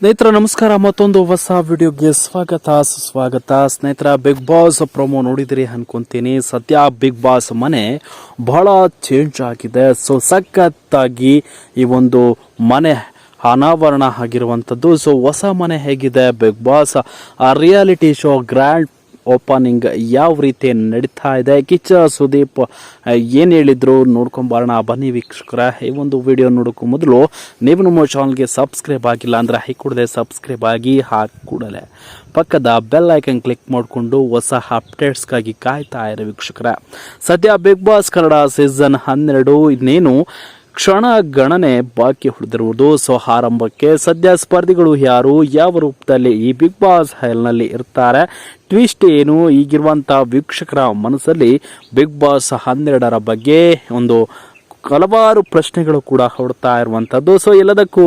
ಸ್ನೇಹಿತರ, ನಮಸ್ಕಾರ. ಮತ್ತೊಂದು ಹೊಸ ವಿಡಿಯೋಗೆ ಸ್ವಾಗತ. ಸುಸ್ವಾಗತ. ಸ್ನೇಹಿತರ ಬಿಗ್ ಬಾಸ್ ಪ್ರೊಮೋ ನೋಡಿದಿರಿ ಅನ್ಕೊಂತೀನಿ. ಸದ್ಯ ಬಿಗ್ ಬಾಸ್ ಮನೆ ಬಹಳ ಚೇಂಜ್ ಆಗಿದೆ. ಸೊ ಸಖತ್ತಾಗಿ ಈ ಒಂದು ಮನೆ ಅನಾವರಣ ಆಗಿರುವಂಥದ್ದು ಸೊ ಹೊಸ ಮನೆ ಹೇಗಿದೆ big boss reality show grand opening ಯಾವ ರೀತಿ ನಡೀತಾ ಇದೆ. ಕಿಚ್ಚ ಸುದೀಪ್ ಏನು ಹೇಳಿದ್ರು ನೋಡ್ಕೊಂಬರೋಣ ಬನ್ನಿ ವೀಕ್ಷಕರ, ಈ ಒಂದು ವಿಡಿಯೋ ನೋಡೋಕ್ಕೂ ಮೊದಲು ನೀವು ನಮ್ಮ ಚಾನಲ್ಗೆ ಸಬ್ಸ್ಕ್ರೈಬ್ ಆಗಿಲ್ಲ ಅಂದರೆ ಹೈ ಕೊಡದೆ ಸಬ್ಸ್ಕ್ರೈಬ್ ಆಗಿ ಹಾಕಿ ಕೂಡಲೇ ಪಕ್ಕದ ಬೆಲ್ ಐಕನ್ ಕ್ಲಿಕ್ ಮಾಡಿಕೊಂಡು ಹೊಸ ಅಪ್ಡೇಟ್ಸ್ಗಾಗಿ ಕಾಯ್ತಾ ಇರೋ ವೀಕ್ಷಕರ. ಸದ್ಯ ಬಿಗ್ ಬಾಸ್ ಕನ್ನಡ ಸೀಸನ್ ಹನ್ನೆರಡು. ಇನ್ನೇನು ಕ್ಷಣ ಗಣನೆ ಬಾಕಿ ಉಳಿದಿರುವುದು ಸೊ ಆರಂಭಕ್ಕೆ ಸದ್ಯ ಸ್ಪರ್ಧಿಗಳು ಯಾರು, ಯಾವ ರೂಪದಲ್ಲಿ ಈ ಬಿಗ್ ಬಾಸ್ ಹೈಲ್ನಲ್ಲಿ ಇರ್ತಾರೆ ಟ್ವಿಸ್ಟ್ ಏನು ಈಗಿರುವಂತಹ ವೀಕ್ಷಕರ ಮನಸ್ಸಲ್ಲಿ ಬಿಗ್ ಬಾಸ್ ಹನ್ನೆರಡರ ಬಗ್ಗೆ ಒಂದು ಹಲವಾರು ಪ್ರಶ್ನೆಗಳು ಕೂಡ ಹೊಡ್ತಾ ಇರುವಂಥದ್ದು ಸೊ ಎಲ್ಲದಕ್ಕೂ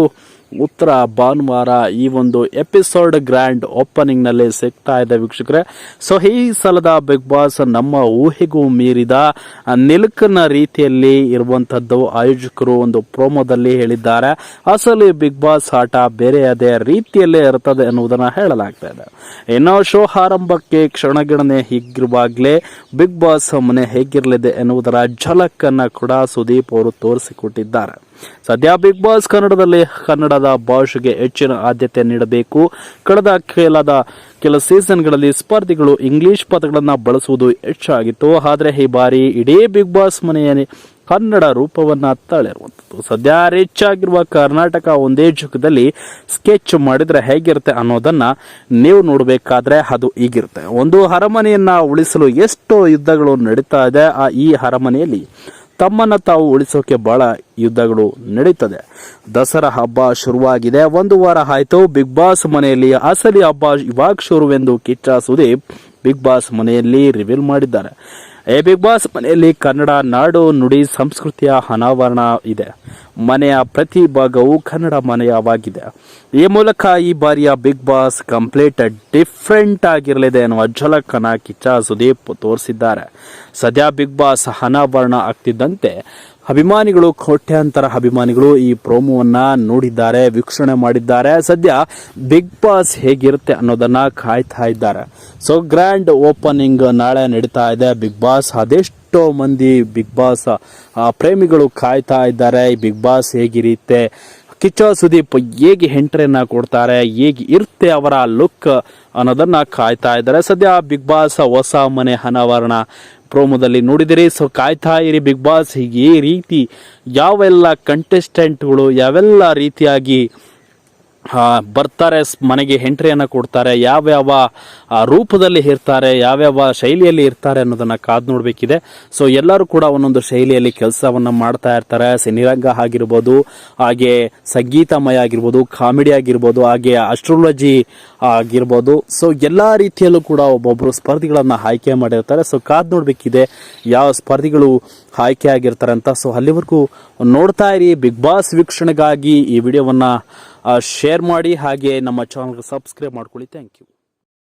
ಉತ್ತರ ಭಾನುವಾರ ಈ ಒಂದು ಎಪಿಸೋಡ್ ಗ್ರ್ಯಾಂಡ್ ಓಪನಿಂಗ್ನಲ್ಲಿ ಸಿಗ್ತಾ ಇದೆ ವೀಕ್ಷಕರೇ. ಸೊ, ಈ ಸಲದ ಬಿಗ್ ಬಾಸ್ ನಮ್ಮ ಊಹೆಗೂ ಮೀರಿದ ನಿಲುಕನ ರೀತಿಯಲ್ಲಿ ಇರುವಂತದ್ದು ಆಯೋಜಕರು ಒಂದು ಪ್ರೋಮೋದಲ್ಲಿ ಹೇಳಿದ್ದಾರೆ. ಅಸಲು ಬಿಗ್ ಬಾಸ್ ಆಟ ಬೇರೆಯದೇ ರೀತಿಯಲ್ಲೇ ಇರುತ್ತದೆ ಎನ್ನುವುದನ್ನು ಹೇಳಲಾಗ್ತಾ ಇದೆ. ಇನ್ನು ಶೋ ಆರಂಭಕ್ಕೆ ಕ್ಷಣಗಣನೆ ಹೀಗಿರುವಾಗಲೇ ಬಿಗ್ ಬಾಸ್ ಮನೆ ಹೇಗಿರಲಿದೆ ಎನ್ನುವುದರ ಝಲಕನ್ನು ಕೂಡ ಸುದೀಪ್ ಅವರು ತೋರಿಸಿಕೊಟ್ಟಿದ್ದಾರೆ. ಸದ್ಯ ಬಿಗ್ ಬಾಸ್ ಕನ್ನಡದಲ್ಲಿ ಕನ್ನಡದ ಭಾಷೆಗೆ ಹೆಚ್ಚಿನ ಆದ್ಯತೆ ನೀಡಬೇಕು. ಕಳೆದ ಕೆಲದ ಕೆಲ ಸೀಸನ್ಗಳಲ್ಲಿ ಸ್ಪರ್ಧಿಗಳು ಇಂಗ್ಲಿಷ್ ಪದಗಳನ್ನು ಬಳಸುವುದು ಹೆಚ್ಚಾಗಿತ್ತು. ಆದರೆ ಈ ಬಾರಿ ಇಡೀ ಬಿಗ್ ಬಾಸ್ ಮನೆಯ ಕನ್ನಡ ರೂಪವನ್ನ ತಳೆರುವಂಥದ್ದು ಸದ್ಯ ರಿಚ್ ಆಗಿರುವ ಕರ್ನಾಟಕ ಒಂದೇ ಜಗದಲ್ಲಿ ಸ್ಕೆಚ್ ಮಾಡಿದರೆ ಹೇಗಿರುತ್ತೆ ಅನ್ನೋದನ್ನ ನೀವು ನೋಡಬೇಕಾದ್ರೆ ಅದು ಹೀಗಿರುತ್ತೆ ಒಂದು ಅರಮನೆಯನ್ನು ಉಳಿಸಲು ಎಷ್ಟೋ ಯುದ್ಧಗಳು ನಡೀತಾ ಇದೆ. ಆ ಈ ಅರಮನೆಯಲ್ಲಿ ತಮ್ಮನ್ನ ತಾವು ಉಳಿಸೋಕೆ ಬಹಳ ಯುದ್ಧಗಳು ನಡೀತದೆ. ದಸರಾ ಹಬ್ಬ ಶುರುವಾಗಿದೆ. ಒಂದು ವಾರ ಆಯಿತು. ಬಿಗ್ ಬಾಸ್ ಮನೆಯಲ್ಲಿ ಅಸಲಿ ಹಬ್ಬ ಇವಾಗ ಶುರುವೆಂದು ಕಿಚ್ಚ ಸುದೀಪ್ ಬಿಗ್ ಬಾಸ್ ಮನೆಯಲ್ಲಿ ರಿವೀಲ್ ಮಾಡಿದ್ದಾರೆ. ಏ ಬಿಗ್ ಬಾಸ್ ಮನೆಯಲ್ಲಿ ಕನ್ನಡ ನಾಡು ನುಡಿ ಸಂಸ್ಕೃತಿಯ ಅನಾವರಣ ಇದೆ. ಮನೆಯ ಪ್ರತಿ ಭಾಗವು ಕನ್ನಡ ಮನೆಯವಾಗಿದೆ. ಈ ಮೂಲಕ ಈ ಬಾರಿಯ ಬಿಗ್ ಬಾಸ್ ಕಂಪ್ಲೀಟ್ ಡಿಫ್ರೆಂಟ್ ಆಗಿರಲಿದೆ ಎನ್ನುವ ಝಲಕ್ಕನ ಕಿಚ್ಚ ಸುದೀಪ್ ತೋರಿಸಿದ್ದಾರೆ. ಸದ್ಯ ಬಿಗ್ ಬಾಸ್ ಅನಾವರಣ ಆಗ್ತಿದ್ದಂತೆ ಅಭಿಮಾನಿಗಳು, ಕೋಟ್ಯಾಂತರ ಅಭಿಮಾನಿಗಳು ಈ ಪ್ರೋಮೋವನ್ನ ನೋಡಿದ್ದಾರೆ, ವೀಕ್ಷಣೆ ಮಾಡಿದ್ದಾರೆ. ಸದ್ಯ ಬಿಗ್ ಬಾಸ್ ಹೇಗಿರುತ್ತೆ ಅನ್ನೋದನ್ನ ಕಾಯ್ತಾ ಇದ್ದಾರೆ. ಸೊ ಗ್ರ್ಯಾಂಡ್ ಓಪನಿಂಗ್ ನಾಳೆ ನಡೀತಾ ಇದೆ. ಬಿಗ್ ಬಾಸ್ ಅದೆಷ್ಟೋ ಮಂದಿ ಬಿಗ್ ಬಾಸ್ ಪ್ರೇಮಿಗಳು ಕಾಯ್ತಾ ಇದ್ದಾರೆ. ಈ ಬಿಗ್ ಬಾಸ್ ಹೇಗಿರುತ್ತೆ? ಕಿಚ್ಚ ಸುದೀಪ್ ಹೇಗೆ ಎಂಟ್ರಿಯನ್ನ ಕೊಡ್ತಾರೆ, ಹೇಗೆ ಇರುತ್ತೆ ಅವರ ಲುಕ್ ಅನ್ನೋದನ್ನ ಕಾಯ್ತಾ ಇದ್ದಾರೆ. ಸದ್ಯ ಬಿಗ್ ಬಾಸ್ ಹೊಸ ಮನೆ ಅನಾವರಣ ಪ್ರೋಮೋದಲ್ಲಿ ನೋಡಿದಿರಿ. ಸೊ, ಕಾಯ್ತಾ ಇರಿ ಬಿಗ್ ಬಾಸ್, ಹೀಗೆ ಈ ರೀತಿ ಯಾವೆಲ್ಲ ಕಂಟೆಸ್ಟೆಂಟ್ಗಳು ಯಾವೆಲ್ಲ ರೀತಿಯಾಗಿ ಬರ್ತಾರೆ ಮನೆಗೆ ಎಂಟ್ರಿಯನ್ನು ಕೊಡ್ತಾರೆ, ಯಾವ್ಯಾವ ರೂಪದಲ್ಲಿ ಇರ್ತಾರೆ, ಯಾವ್ಯಾವ ಶೈಲಿಯಲ್ಲಿ ಇರ್ತಾರೆ ಅನ್ನೋದನ್ನು ಕಾದು ನೋಡಬೇಕಿದೆ. ಸೊ ಎಲ್ಲರೂ ಕೂಡ ಒಂದೊಂದು ಶೈಲಿಯಲ್ಲಿ ಕೆಲಸವನ್ನು ಮಾಡ್ತಾ ಇರ್ತಾರೆ. ಸಿನಿರಂಗ ಆಗಿರ್ಬೋದು, ಹಾಗೆ ಸಂಗೀತಮಯ ಆಗಿರ್ಬೋದು, ಕಾಮಿಡಿ ಆಗಿರ್ಬೋದು, ಹಾಗೆ ಅಸ್ಟ್ರಾಲಜಿ ಆಗಿರ್ಬೋದು. ಸೊ ಎಲ್ಲ ರೀತಿಯಲ್ಲೂ ಕೂಡ ಒಬ್ಬೊಬ್ಬರು ಸ್ಪರ್ಧಿಗಳನ್ನು ಆಯ್ಕೆ ಮಾಡಿರ್ತಾರೆ. ಸೊ ಕಾದು ನೋಡಬೇಕಿದೆ, ಯಾವ ಸ್ಪರ್ಧಿಗಳು ಆಯ್ಕೆ ಆಗಿರ್ತಾರೆ ಅಂತ. ಸೊ ಅಲ್ಲಿವರೆಗೂ ನೋಡ್ತಾ ಇರಿ, ಬಿಗ್ ಬಾಸ್ ವೀಕ್ಷಣೆಗಾಗಿ ಈ ವಿಡಿಯೋವನ್ನ ಶೇರ್ ಮಾಡಿ ಹಾಗೆ ನಮ್ಮ ಚಾನಲ್ಗೆ ಸಬ್ಸ್ಕ್ರೈಬ್ ಮಾಡ್ಕೊಳ್ಳಿ. Thank you